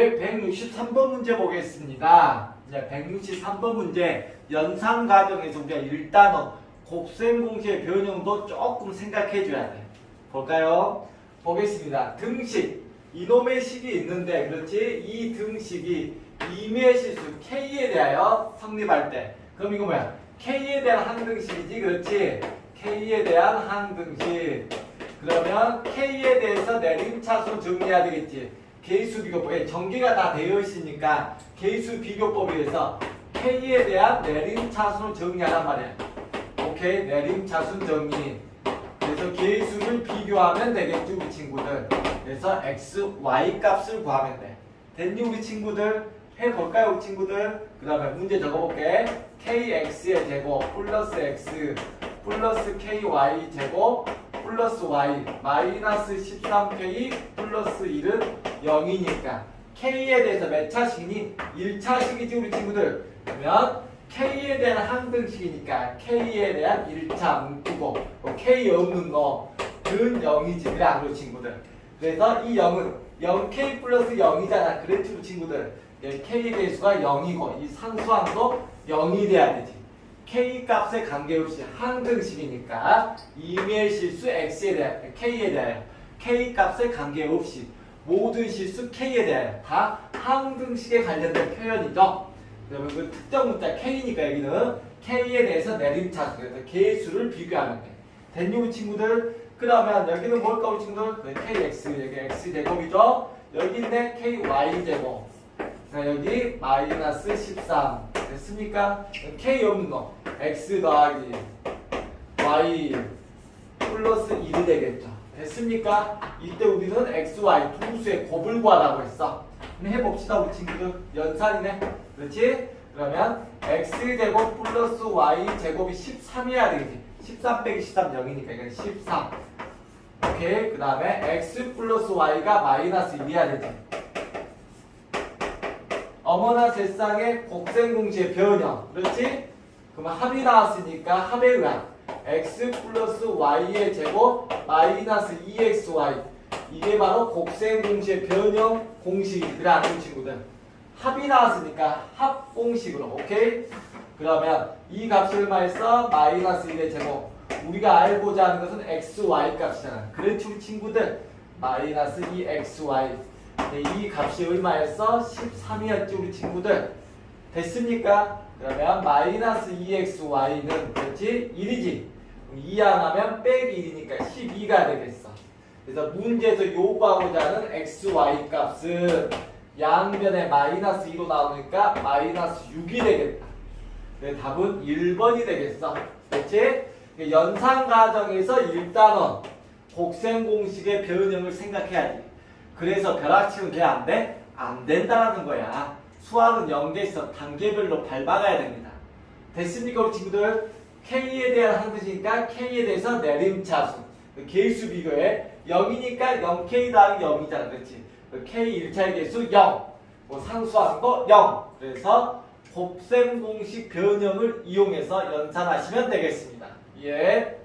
163번 문제 보겠습니다. 이제 163번 문제 연상 과정에서 우리가 일단은 곱셈 공식의 변형도 조금 생각해 줘야 돼. 볼까요? 보겠습니다. 등식 이놈의 식이 있는데 그렇지? 이 등식이 임의 실수 K에 대하여 성립할 때 그럼 이거 뭐야? K에 대한 항등식이지 그렇지? K에 대한 항등식 그러면 K에 대해서 내림차순 정리해야 되겠지. 개수 비교법에 전개가 다 되어 있으니까 개수 비교법에 의해서 K에 대한 내림차순을 정리하란 말이야. 오케이 내림차순 정리. 그래서 개수를 비교하면 되겠죠 우리 친구들. 그래서 x, y 값을 구하면 돼. 됐니 우리 친구들? 해볼까요 우리 친구들? 그 다음에 문제 적어볼게. kx의 제곱 플러스 x 플러스 ky 제곱 플러스 y 마이너스 13k 플러스 1은 0이니까 k에 대해서 몇 차식이니? 1차식이지 우리 친구들. 그러면 k에 대한 항등식이니까 k에 대한 1차 뭉뜨고. 뭐 k 없는 거는 0이지 그래 안 그래 친구들. 그래서 이 0은 0k 플러스 0이잖아. 그랬지 우리 친구들. 예, k의 개수가 0이고 이 상수항도 0이 돼야 되지. K 값에 관계없이 항등식이니까 임의 실수 x에 대하여 k에 대하여 k 값에 관계없이 모든 실수 k에 대하여 다 항등식에 관련된 표현이죠. 그러면 그 특정 문자 k니까 여기는 k에 대해서 내림차수 그래서 개수를 비교하면 돼. 됐니 우리 친구들? 그러면 여기는 뭘까 우리 친구들? 네, kx 여기 x 제곱이죠. 여기 있네 ky 제곱. 자 여기 마이너스 13 됐습니까? k 없는 거 x 더하기 y 플러스 1이 되겠죠 됐습니까? 이때 우리는 x, y 두 수의 곱을 구하라고 했어. 그럼 해봅시다 우리 친구들. 연산이네. 그렇지? 그러면 x 제곱 플러스 y 제곱이 13이어야 되겠지. 13 빼기 13 0이니까 이건 13 오케이. 그 다음에 x 플러스 y가 마이너스 1이어야 되지. 어머나 세상에 곱셈공식의 변형. 그렇지? 그러면 합이 나왔으니까 합에 의한 x 플러스 y의 제곱 마이너스 2xy 이게 바로 곱셈공식의 변형 공식이더라 아는 친구들 합이 나왔으니까 합 공식으로 오케이? 그러면 이 값을 말해서 마이너스 1의 제곱 우리가 알고자 하는 것은 xy 값이잖아 우리 친구들 마이너스 2xy 네, 이 값이 얼마였어? 13이었지 우리 친구들 됐습니까? 그러면 마이너스 2xy는 그렇지? 1이지 2안 하면 빼기 1이니까 12가 되겠어 그래서 문제에서 요구하고자 하는 xy 값은 양변에 마이너스 2로 나오니까 마이너스 6이 되겠다 네, 답은 1번이 되겠어 그렇지? 연산 과정에서 일단은 곡셈 공식의 변형을 생각해야지 그래서 벼락치는 돼? 안 돼? 안 된다는 거야. 수학은 연계에서 단계별로 밟아가야 됩니다. 됐습니까 우리 친구들? K에 대한 항등식이니까 K에 대해서 내림차수 그 개수 비교에 0이니까 0K 더하기 0이잖아 그렇지? 그 K 1차의 개수 0 뭐 상수하는 거0 그래서 곱셈 공식 변형을 이용해서 연산하시면 되겠습니다. 예.